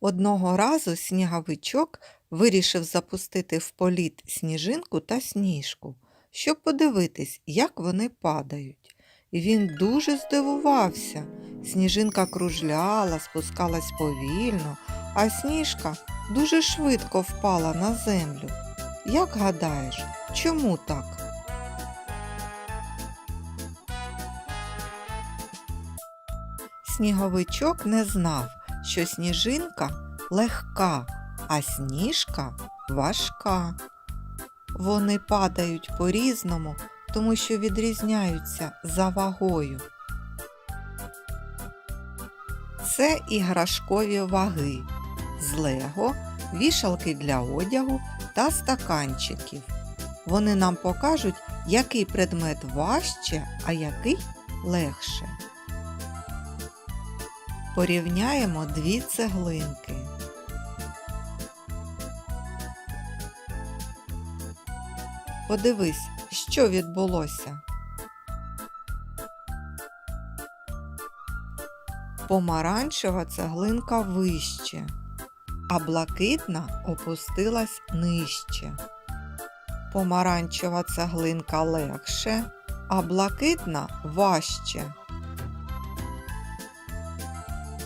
Одного разу сніговичок вирішив запустити в політ сніжинку та сніжку, щоб подивитись, як вони падають. Він дуже здивувався. Сніжинка кружляла, спускалась повільно, а сніжка дуже швидко впала на землю. Як гадаєш, чому так? Сніговичок не знав, що сніжинка легка, а сніжка важка. Вони падають по-різному, тому що відрізняються за вагою. Це іграшкові ваги з лего, вішалки для одягу та стаканчиків. Вони нам покажуть, який предмет важче, а який легше. Порівняємо дві цеглинки. Подивись, що відбулося. Помаранчева цеглинка вище, а блакитна опустилась нижче. Помаранчева цеглинка легше, а блакитна важче.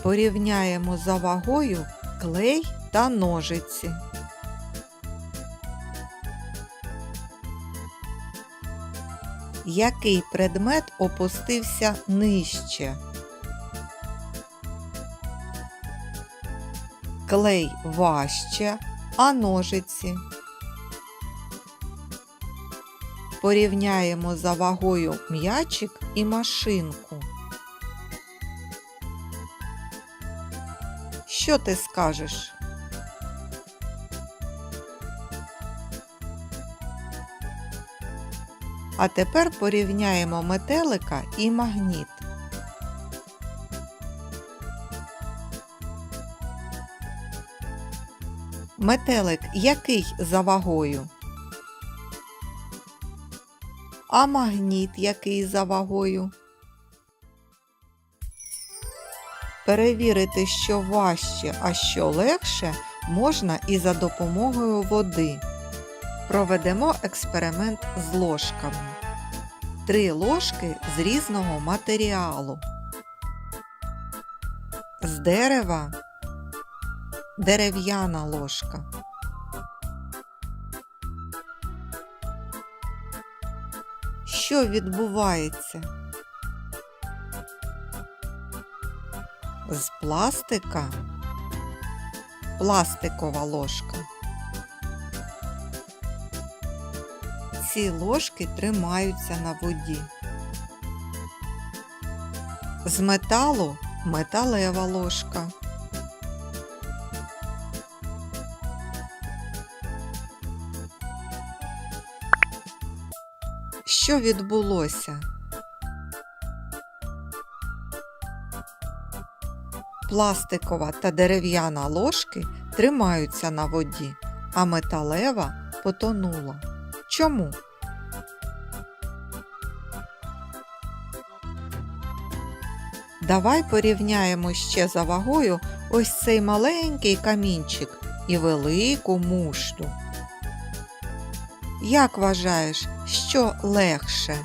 Порівняємо за вагою клей та ножиці. Який предмет опустився нижче? Клей важче, а ножиці. Порівняємо за вагою м'ячик і машинку. Що ти скажеш? А тепер порівняємо метелика і магніт. Метелик який за вагою? А магніт який за вагою? Перевірити, що важче, а що легше, можна і за допомогою води. Проведемо експеримент з ложками. Три ложки з різного матеріалу. З дерева дерев'яна ложка. Що відбувається? З пластика пластикова ложка. Ці ложки тримаються на воді. З металу металева ложка. Що відбулося? Пластикова та дерев'яна ложки тримаються на воді, а металева потонула. Чому? Давай порівняємо ще за вагою ось цей маленький камінчик і велику мушлю. Як вважаєш, що легше?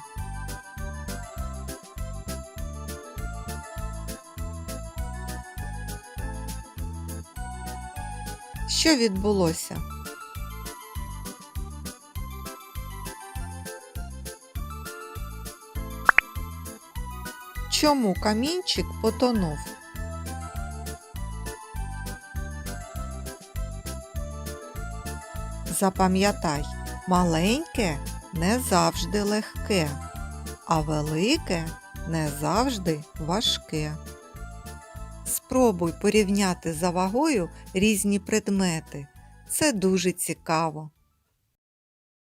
Що відбулося? Чому камінчик потонув? Запам'ятай, маленьке не завжди легке, а велике не завжди важке. Спробуй порівняти за вагою різні предмети. Це дуже цікаво.